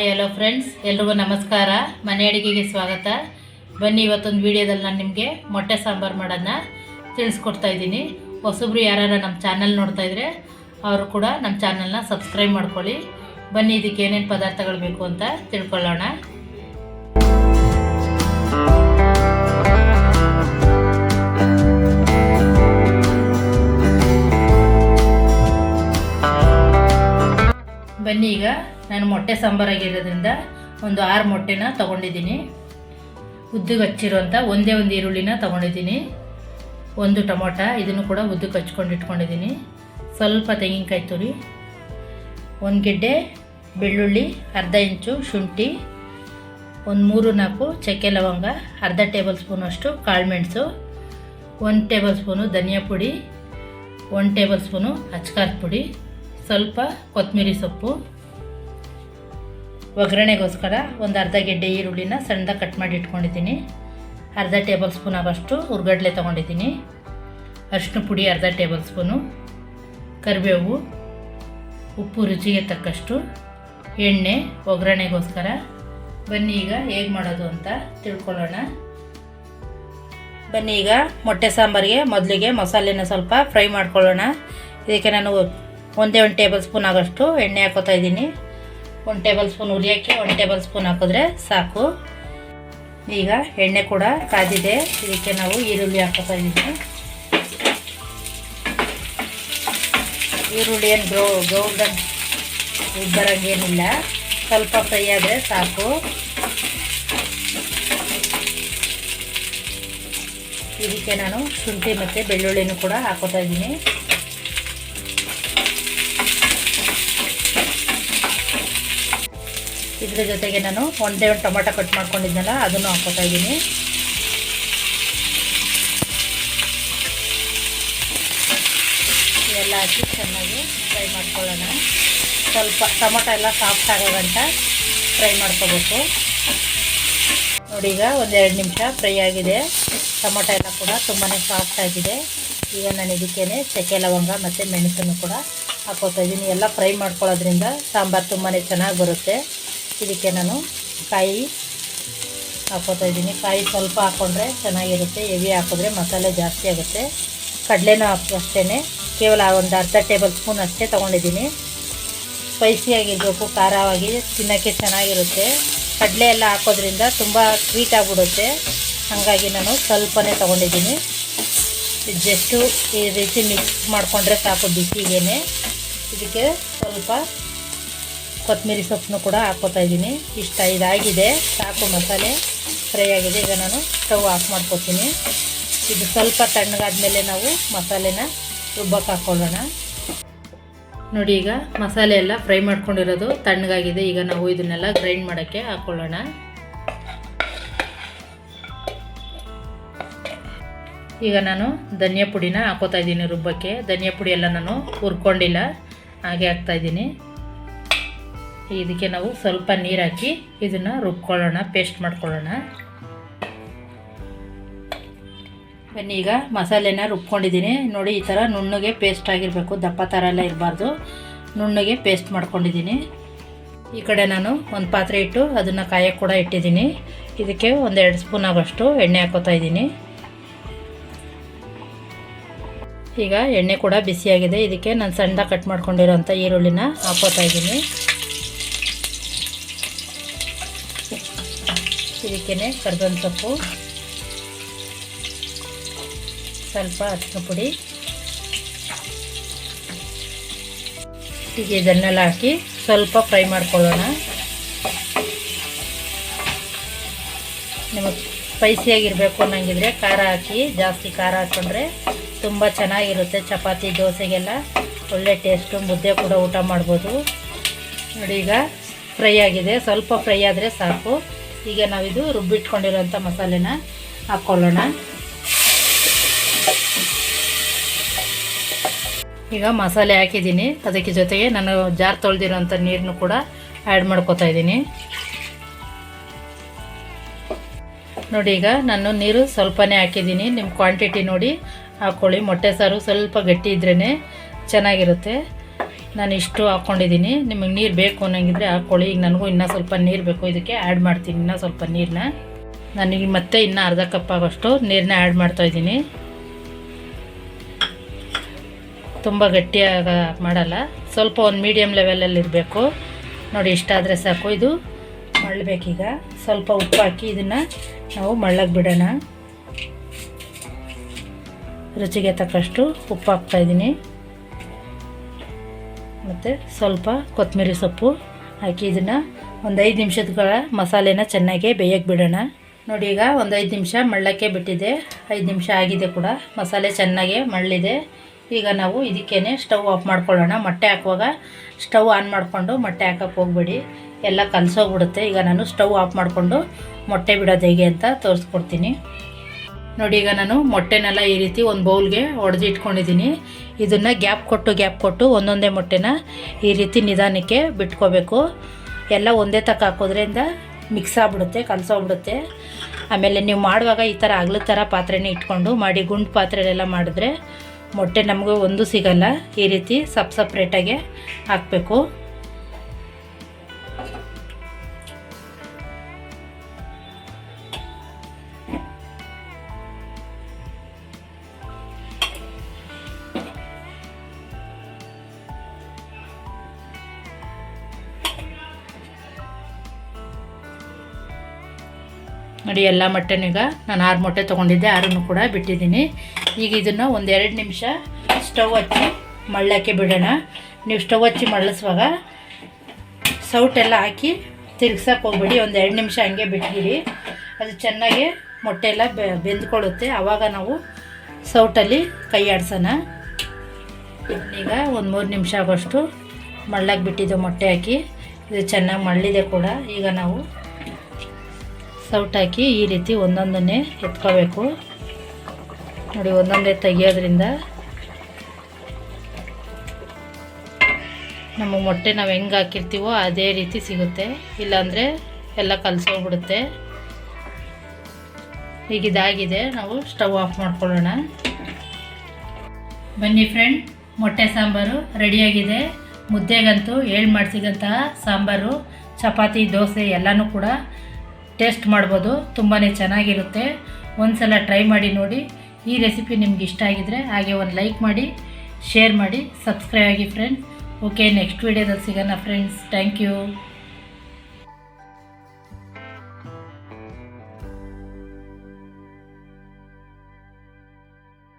Hello friends ಎಲ್ರಿಗೂ ನಮಸ್ಕಾರ. ಮನೆ ಅಡುಗೆಗೆ ಸ್ವಾಗತ. ಬನ್ನಿ, ಇವತ್ತೊಂದು ವಿಡಿಯೋದಲ್ಲಿ ನಾನು ನಿಮಗೆ ಮೊಟ್ಟೆ ಸಾಂಬಾರು ಮಾಡೋದನ್ನ ತಿಳಿಸ್ಕೊಡ್ತಾ ಇದ್ದೀನಿ. ಹೊಸಬ್ರು ಯಾರು ನಮ್ಮ ಚಾನಲ್ ನೋಡ್ತಾ ಇದ್ರೆ ಅವರು ಕೂಡ ನಮ್ಮ ಚಾನಲ್ನ ಸಬ್ಸ್ಕ್ರೈಬ್ ಮಾಡ್ಕೊಳ್ಳಿ. ಬನ್ನಿ, ಇದಕ್ಕೆ ಏನೇನು ಪದಾರ್ಥಗಳು ಬೇಕು ಅಂತ ತಿಳ್ಕೊಳ್ಳೋಣ. ಬನ್ನಿ ಈಗ. ನಾನು ಮೊಟ್ಟೆ ಸಾಂಬಾರಾಗಿರೋದ್ರಿಂದ ಒಂದು ಆರು ಮೊಟ್ಟೆನ ತೊಗೊಂಡಿದ್ದೀನಿ. ಉದ್ದಕ್ಕೆ ಹಚ್ಚಿರುವಂಥ ಒಂದೇ ಒಂದು ಈರುಳ್ಳಿನ ತೊಗೊಂಡಿದ್ದೀನಿ. ಒಂದು ಟೊಮೊಟ, ಇದನ್ನು ಕೂಡ ಉದ್ದಕ್ಕೆ ಹಚ್ಕೊಂಡು ಇಟ್ಕೊಂಡಿದ್ದೀನಿ. ಸ್ವಲ್ಪ ತೆಂಗಿನಕಾಯಿ ತುರಿ, ಒಂದು ಗೆಡ್ಡೆ, ಬೆಳ್ಳುಳ್ಳಿ, ಅರ್ಧ ಇಂಚು ಶುಂಠಿ, ಒಂದು ಮೂರು ನಾಲ್ಕು ಚಕ್ಕೆ ಲವಂಗ, ಅರ್ಧ ಟೇಬಲ್ ಸ್ಪೂನಷ್ಟು ಕಾಳುಮೆಣಸು ಒಂದು ಟೇಬಲ್ ಸ್ಪೂನು ಧನಿಯಾ ಪುಡಿ, ಒಂದು ಟೇಬಲ್ ಸ್ಪೂನು ಅಚ್ಕಾರದ ಪುಡಿ. ಸ್ವಲ್ಪ ಕೊತ್ತಂಬರಿ ಸೊಪ್ಪು, ಒಗ್ಗರಣೆಗೋಸ್ಕರ ಒಂದು ಅರ್ಧ ಗೆಡ್ಡೆ ಈರುಳ್ಳಿನ ಸಣ್ಣದಾಗಿ ಕಟ್ ಮಾಡಿ ಇಟ್ಕೊಂಡಿದ್ದೀನಿ. ಅರ್ಧ ಟೇಬಲ್ ಸ್ಪೂನ್ ಆಗೋಷ್ಟು ಹುರ್ಗಡ್ಲೆ ತೊಗೊಂಡಿದ್ದೀನಿ. ಅರಿಶಿನ ಪುಡಿ ಅರ್ಧ ಟೇಬಲ್ ಸ್ಪೂನು, ಕರಿಬೇವು, ಉಪ್ಪು ರುಚಿಗೆ ತಕ್ಕಷ್ಟು, ಎಣ್ಣೆ, ಒಗ್ಗರಣೆಗೋಸ್ಕರ. ಬನ್ನಿ ಈಗ ಹೇಗೆ ಮಾಡೋದು ಅಂತ ತಿಳ್ಕೊಳ್ಳೋಣ. ಬನ್ನಿ ಈಗ ಮೊಟ್ಟೆ ಸಾಂಬಾರಿಗೆ ಮೊದಲಿಗೆ ಮಸಾಲೆನ ಸ್ವಲ್ಪ ಫ್ರೈ ಮಾಡ್ಕೊಳ್ಳೋಣ. ಇದಕ್ಕೆ ನಾನು ಒಂದೇ ಒಂದು ಟೇಬಲ್ ಸ್ಪೂನ್ ಆಗೋಷ್ಟು ಎಣ್ಣೆ ಹಾಕೋತಾ ಇದ್ದೀನಿ. ಒಂದು ಟೇಬಲ್ ಸ್ಪೂನ್ ಉರಿಯೋಕ್ಕೆ ಒಂದು ಟೇಬಲ್ ಸ್ಪೂನ್ ಹಾಕಿದ್ರೆ ಸಾಕು. ಈಗ ಎಣ್ಣೆ ಕೂಡ ಕಾದಿದೆ. ಇದಕ್ಕೆ ನಾವು ಈರುಳ್ಳಿ ಹಾಕೋತಾ ಇದ್ದೀನಿ ಈರುಳ್ಳಿ ಏನು ಗ್ರೋ ಗೌಲ್ಡನ್ ಬರೋಂಗೇನಿಲ್ಲ ಸ್ವಲ್ಪ ಫ್ರೈ ಆದರೆ ಸಾಕು. ಇದಕ್ಕೆ ನಾನು ಶುಂಠಿ ಮತ್ತು ಬೆಳ್ಳುಳ್ಳಿನೂ ಕೂಡ ಹಾಕೋತಾ ಇದ್ದೀನಿ. ಇದ್ರ ಜೊತೆಗೆ ನಾನು ಒಂದೇ ಒಂದು ಟೊಮೆಟೊ ಕಟ್ ಮಾಡ್ಕೊಂಡಿದ್ನಲ್ಲ, ಅದನ್ನು ಹಾಕೋತಾ ಇದ್ದೀನಿ. ಎಲ್ಲ ಹಾಕಿ ಚೆನ್ನಾಗಿ ಫ್ರೈ ಮಾಡ್ಕೊಳ್ಳೋಣ. ಸ್ವಲ್ಪ ಟೊಮೊಟೊ ಎಲ್ಲ ಸಾಫ್ಟ್ ಆಗೋ ಗಂಟ ಫ್ರೈ ಮಾಡ್ಕೋಬೇಕು. ನೋಡಿ, ಈಗ ಒಂದೆರಡು ನಿಮಿಷ ಫ್ರೈ ಆಗಿದೆ. ಟೊಮೊಟೊ ಎಲ್ಲ ಕೂಡ ತುಂಬಾ ಸಾಫ್ಟ್ ಆಗಿದೆ. ಈಗ ನಾನು ಇದಕ್ಕೇನೆ ಚಕ್ಕೆ ಲವಂಗ ಮತ್ತು ಮೆಣಸನ್ನು ಕೂಡ ಹಾಕೋತಾ ಇದ್ದೀನಿ. ಎಲ್ಲ ಫ್ರೈ ಮಾಡ್ಕೊಳ್ಳೋದ್ರಿಂದ ಸಾಂಬಾರು ತುಂಬಾ ಚೆನ್ನಾಗಿ ಬರುತ್ತೆ. ಇದಕ್ಕೆ ನಾನು ಕಾಯಿ ಹಾಕೋತಾ ಇದ್ದೀನಿ. ಕಾಯಿ ಸ್ವಲ್ಪ ಹಾಕ್ಕೊಂಡ್ರೆ ಚೆನ್ನಾಗಿರುತ್ತೆ. ಹೆವಿ ಹಾಕಿದ್ರೆ ಮಸಾಲೆ ಜಾಸ್ತಿ ಆಗುತ್ತೆ. ಕಡಲೆನೂ ಹಾಕಿ ಅಷ್ಟೇ ಕೇವಲ ಒಂದು ಅರ್ಧ ಟೇಬಲ್ ಸ್ಪೂನ್ ಅಷ್ಟೇ ತೊಗೊಂಡಿದ್ದೀನಿ. ಸ್ಪೈಸಿಯಾಗಿರಬೇಕು, ಖಾರವಾಗಿ, ತಿನ್ನೋಕ್ಕೆ ಚೆನ್ನಾಗಿರುತ್ತೆ. ಕಡಲೆ ಎಲ್ಲ ಹಾಕೋದ್ರಿಂದ ತುಂಬ ಸ್ವೀಟ್ ಆಗಿಬಿಡುತ್ತೆ. ಹಾಗಾಗಿ ನಾನು ಸ್ವಲ್ಪನೇ ತೊಗೊಂಡಿದ್ದೀನಿ. ಜಸ್ಟು ಈ ರೀತಿ ಮಿಕ್ಸ್ ಮಾಡಿಕೊಂಡ್ರೆ ಸಾಕು ಬಿಸಿಗೇನೆ. ಇದಕ್ಕೆ ಸ್ವಲ್ಪ ಕೊತ್ತಂಬರಿ ಸೊಪ್ಪನ್ನು ಕೂಡ ಹಾಕ್ಕೋತಾ ಇದ್ದೀನಿ. ಇಷ್ಟ ಇದಾಗಿದೆ. ಸಾಕು ಮಸಾಲೆ. ಫ್ರೈ ಆಗಿದೆ. ಈಗ ನಾನು ಸ್ಟವ್ ಆಫ್ ಮಾಡ್ಕೊತೀನಿ. ಇದು ಸ್ವಲ್ಪ ತಣ್ಣಗಾದ್ಮೇಲೆ ನಾವು ಮಸಾಲೆನ ರುಬ್ಬಕ್ಕೆ ಹಾಕ್ಕೊಳ್ಳೋಣ. ನೋಡಿ ಈಗ ಮಸಾಲೆ ಎಲ್ಲ ಫ್ರೈ ಮಾಡ್ಕೊಂಡಿರೋದು ತಣ್ಣಗಾಗಿದೆ. ಈಗ ನಾವು ಇದನ್ನೆಲ್ಲ ಗ್ರೈಂಡ್ ಮಾಡೋಕ್ಕೆ ಹಾಕ್ಕೊಳ್ಳೋಣ. ಈಗ ನಾನು ಧನಿಯಾ ಪುಡಿನ ಹಾಕೋತಾ ಇದ್ದೀನಿ ರುಬ್ಬಕ್ಕೆ. ಧನಿಯಾ ಪುಡಿ ಎಲ್ಲ ನಾನು ಹುರ್ಕೊಂಡಿಲ್ಲ. ಹಾಗೆ ಹಾಕ್ತಾಯಿದ್ದೀನಿ ಇದಕ್ಕೆ ನಾವು ಸ್ವಲ್ಪ ನೀರು ಹಾಕಿ ಇದನ್ನು ರುಬ್ಕೊಳ್ಳೋಣ ಪೇಸ್ಟ್ ಮಾಡ್ಕೊಳ್ಳೋಣ. ಬನ್ನಿ, ಈಗ ಮಸಾಲೆನ ರುಬ್ಕೊಂಡಿದ್ದೀನಿ. ನೋಡಿ, ಈ ಥರ ನುಣ್ಣಗೆ ಪೇಸ್ಟ್ ಆಗಿರಬೇಕು. ದಪ್ಪ ಥರ ಎಲ್ಲ ಇರಬಾರ್ದು. ನುಣ್ಣಗೆ ಪೇಸ್ಟ್ ಮಾಡ್ಕೊಂಡಿದ್ದೀನಿ. ಈ ಕಡೆ ನಾನು ಒಂದು ಪಾತ್ರೆ ಇಟ್ಟು ಅದನ್ನು ಕಾಯಕ್ಕೆ ಕೂಡ ಇಟ್ಟಿದ್ದೀನಿ. ಇದಕ್ಕೆ ಒಂದೆರಡು ಸ್ಪೂನ್ ಆಗೋಷ್ಟು ಎಣ್ಣೆ ಹಾಕೋತಾ ಇದ್ದೀನಿ. ಈಗ ಎಣ್ಣೆ ಕೂಡ ಬಿಸಿಯಾಗಿದೆ. ಇದಕ್ಕೆ ನಾನು ಸಣ್ಣ ಕಟ್ ಮಾಡ್ಕೊಂಡಿರೋಂಥ ಈರುಳ್ಳಿನ ಹಾಕೋತಾ ಇದ್ದೀನಿ. ಇದಕ್ಕೇ ಕರ್ಬೇವಿನ ಸೊಪ್ಪು. ಸ್ವಲ್ಪ ಅರಿಶಿನ ಪುಡಿ. ಹೀಗೆ ಇದನ್ನೆಲ್ಲ ಹಾಕಿ ಸ್ವಲ್ಪ ಫ್ರೈ ಮಾಡ್ಕೊಳ್ಳೋಣ. ನಿಮಗೆ ಸ್ಪೈಸಿಯಾಗಿರಬೇಕು ಅನ್ನಂಗಿದ್ರೆ ಖಾರ ಹಾಕಿ, ಜಾಸ್ತಿ ಖಾರ ಹಾಕ್ಕೊಂಡ್ರೆ ತುಂಬ ಚೆನ್ನಾಗಿರುತ್ತೆ ಚಪಾತಿ, ದೋಸೆಗೆಲ್ಲ. ಒಳ್ಳೆ ಟೇಸ್ಟು, ಮುದ್ದೆ ಕೂಡ ಊಟ ಮಾಡ್ಬೋದು. ನೋಡಿ ಈಗ ಫ್ರೈ ಆಗಿದೆ. ಸ್ವಲ್ಪ ಫ್ರೈ ಆದರೆ ಸಾಕು. ಈಗ ನಾವಿದು ರುಬ್ಬಿಟ್ಕೊಂಡಿರೋಂಥ ಮಸಾಲೆನ ಹಾಕ್ಕೊಳ್ಳೋಣ. ಈಗ ಮಸಾಲೆ ಹಾಕಿದ್ದೀನಿ. ಅದಕ್ಕೆ ಜೊತೆಗೆ ನಾನು ಜಾರ್ ತೊಳೆದಿರೋಂಥ ನೀರನ್ನು ಕೂಡ ಆ್ಯಡ್ ಮಾಡ್ಕೋತಾ ಇದ್ದೀನಿ. ನೋಡಿ ಈಗ ನಾನು ನೀರು ಸ್ವಲ್ಪನೇ ಹಾಕಿದ್ದೀನಿ. ನಿಮ್ಮ ಕ್ವಾಂಟಿಟಿ ನೋಡಿ ಹಾಕ್ಕೊಳ್ಳಿ ಮೊಟ್ಟೆ ಸಾರು ಸ್ವಲ್ಪ ಗಟ್ಟಿ ಇದ್ರೇ ಚೆನ್ನಾಗಿರುತ್ತೆ. ನಾನು ಇಷ್ಟು ಹಾಕ್ಕೊಂಡಿದ್ದೀನಿ ನಿಮಗೆ ನೀರು ಬೇಕು ಅನ್ನೋಂಗಿದ್ರೆ ಹಾಕ್ಕೊಳ್ಳಿ. ಈಗ ನನಗೂ ಇನ್ನೂ ಸ್ವಲ್ಪ ನೀರು ಬೇಕು. ಇದಕ್ಕೆ ಆ್ಯಡ್ ಮಾಡ್ತೀನಿ ಇನ್ನೂ ಸ್ವಲ್ಪ ನೀರನ್ನ. ನನಗೆ ಮತ್ತೆ ಇನ್ನೂ ಅರ್ಧ ಕಪ್ ಆಗೋಷ್ಟು ನೀರನ್ನ ಆ್ಯಡ್ ಮಾಡ್ತಾಯಿದ್ದೀನಿ ತುಂಬ ಗಟ್ಟಿಯಾಗ ಮಾಡಲ್ಲ. ಸ್ವಲ್ಪ ಒಂದು ಮೀಡಿಯಮ್ ಲೆವೆಲಲ್ಲಿ ಇರಬೇಕು. ನೋಡಿ ಇಷ್ಟಾದರೆ ಸಾಕು. ಇದು ಮಳ್ಳಬೇಕೀಗ. ಸ್ವಲ್ಪ ಉಪ್ಪು ಹಾಕಿ ಇದನ್ನು ನಾವು ಮಳ್ಳಕ್ಕೆ ಬಿಡೋಣ. ರುಚಿಗೆ ತಕ್ಕಷ್ಟು ಉಪ್ಪು ಹಾಕ್ತಾಯಿದ್ದೀನಿ ಮತ್ತು ಸ್ವಲ್ಪ ಕೊತ್ತಂಬರಿ ಸೊಪ್ಪು ಹಾಕಿ ಇದನ್ನು ಒಂದು ಐದು ನಿಮಿಷದ ಮಸಾಲೆನ ಚೆನ್ನಾಗಿ ಬೇಯಕ್ಕೆ ಬಿಡೋಣ. ನೋಡಿ ಈಗ ಒಂದು ಐದು ನಿಮಿಷ ಮಳ್ಳಕ್ಕೆ ಬಿಟ್ಟಿದೆ. ಐದು ನಿಮಿಷ ಆಗಿದೆ ಕೂಡ. ಮಸಾಲೆ ಚೆನ್ನಾಗಿ ಮಳ್ಳಿದೆ. ಈಗ ನಾವು ಇದಕ್ಕೇ ಸ್ಟವ್ ಆಫ್ ಮಾಡ್ಕೊಳ್ಳೋಣ. ಮೊಟ್ಟೆ ಹಾಕುವಾಗ ಸ್ಟವ್ ಆನ್ ಮಾಡಿಕೊಂಡು ಮೊಟ್ಟೆ ಹಾಕಕ್ಕೆ ಹೋಗ್ಬೇಡಿ. ಎಲ್ಲ ಕಲಸೋಗ್ಬಿಡುತ್ತೆ. ಈಗ ನಾನು ಸ್ಟವ್ ಆಫ್ ಮಾಡಿಕೊಂಡು ಮೊಟ್ಟೆ ಬಿಡೋದು ಹೇಗೆ ಅಂತ ತೋರಿಸ್ಕೊಡ್ತೀನಿ. ನೋಡಿ ಈಗ ನಾನು ಮೊಟ್ಟೆನೆಲ್ಲ ಈ ರೀತಿ ಒಂದು ಬೌಲ್ಗೆ ಒಡೆದು ಇಟ್ಕೊಂಡಿದ್ದೀನಿ. ಇದನ್ನು ಗ್ಯಾಪ್ ಕೊಟ್ಟು ಗ್ಯಾಪ್ ಕೊಟ್ಟು ಒಂದೊಂದೇ ಮೊಟ್ಟೆನ ಈ ರೀತಿ ನಿಧಾನಕ್ಕೆ ಬಿಟ್ಕೋಬೇಕು. ಎಲ್ಲ ಒಂದೇ ತಕ್ಕ ಹಾಕೋದ್ರಿಂದ ಮಿಕ್ಸ್ ಆಗಿಬಿಡುತ್ತೆ ಕಲಸೋಗ್ಬಿಡುತ್ತೆ ಆಮೇಲೆ ನೀವು ಮಾಡುವಾಗ ಈ ಥರ ಅಗ್ಲ ಥರ ಪಾತ್ರೆನೇ ಇಟ್ಕೊಂಡು ಮಾಡಿ, ಗುಂಡು ಪಾತ್ರೆಲೆಲ್ಲ ಮಾಡಿದ್ರೆ ಮೊಟ್ಟೆ ನಮಗೂ ಒಂದು ಸಿಗಲ್ಲ. ಈ ರೀತಿ ಸಪ್ ಸಪ್ರೇಟಾಗೆ ಹಾಕಬೇಕು. ನೋಡಿ, ಎಲ್ಲ ಮೊಟ್ಟೆನೀಗ ನಾನು ಆರು ಮೊಟ್ಟೆ ತೊಗೊಂಡಿದ್ದೆ, ಆರನ್ನು ಕೂಡ ಬಿಟ್ಟಿದ್ದೀನಿ. ಈಗ ಇದನ್ನು ಒಂದೆರಡು ನಿಮಿಷ ಸ್ಟವ್ ಹಚ್ಚಿ ಮಳ್ಳಕ್ಕೆ ಬಿಡೋಣ. ನೀವು ಸ್ಟವ್ ಹಚ್ಚಿ ಮಳ್ಳಿಸುವಾಗ ಸೌಟೆಲ್ಲ ಹಾಕಿ ತಿರ್ಗ್ಸಕ್ಕೆ ಹೋಗ್ಬಿಡಿ ಒಂದು ಎರಡು ನಿಮಿಷ ಹಂಗೆ ಬಿಟ್ಟಿರಿ ಅದು ಚೆನ್ನಾಗಿ ಮೊಟ್ಟೆ ಎಲ್ಲ ಬೆಂದ್ಕೊಳ್ಳುತ್ತೆ. ಆವಾಗ ನಾವು ಸೌಟಲ್ಲಿ ಕೈ ಆಡ್ಸೋಣ. ಈಗ ಒಂದು ಮೂರು ನಿಮಿಷ ಆಗೋಷ್ಟು ಮಳ್ಳಕ್ಕೆ ಬಿಟ್ಟಿದ್ದು ಮೊಟ್ಟೆ ಹಾಕಿ, ಇದು ಚೆನ್ನಾಗಿ ಮಳ್ಳಿದೆ ಕೂಡ. ಈಗ ನಾವು ಸೌಟ್ ಹಾಕಿ ಈ ರೀತಿ ಒಂದೊಂದನ್ನೇ ಎತ್ಕೋಬೇಕು. ನೋಡಿ, ಒಂದೊಂದೇ ತೆಗಿಯೋದ್ರಿಂದ ನಮ್ಮ ಮೊಟ್ಟೆ ನಾವು ಹೆಂಗೆ ಹಾಕಿರ್ತೀವೋ ಅದೇ ರೀತಿ ಸಿಗುತ್ತೆ. ಇಲ್ಲಾಂದರೆ ಎಲ್ಲ ಕಲಸೋಗ್ಬಿಡುತ್ತೆ. ಈಗ ಇದಾಗಿದೆ. ನಾವು ಸ್ಟವ್ ಆಫ್ ಮಾಡ್ಕೊಳ್ಳೋಣ. ಬನ್ನಿ ಫ್ರೆಂಡ್ ಮೊಟ್ಟೆ ಸಾಂಬಾರು ರೆಡಿಯಾಗಿದೆ. ಮುದ್ದೆಗಂತೂ ಏಳು ಮಾಡಿಸಿದಂತಹ ಸಾಂಬಾರು, ಚಪಾತಿ, ದೋಸೆ ಎಲ್ಲನೂ ಕೂಡ ಟೇಸ್ಟ್ ಮಾಡ್ಬೋದು ತುಂಬಾ ಚೆನ್ನಾಗಿರುತ್ತೆ. ಒಂದು ಸಲ ಟ್ರೈ ಮಾಡಿ ನೋಡಿ. ಈ ರೆಸಿಪಿ ನಿಮ್ಗೆ ಇಷ್ಟ ಆಗಿದರೆ ಹಾಗೆ ಒಂದು ಲೈಕ್ ಮಾಡಿ, ಶೇರ್ ಮಾಡಿ, ಸಬ್ಸ್ಕ್ರೈಬ್ ಆಗಿ ಫ್ರೆಂಡ್ಸ್ ಓಕೆ ನೆಕ್ಸ್ಟ್ ವೀಡಿಯೋದಲ್ಲಿ ಸಿಗೋಣ ಫ್ರೆಂಡ್ಸ್ ಥ್ಯಾಂಕ್ ಯು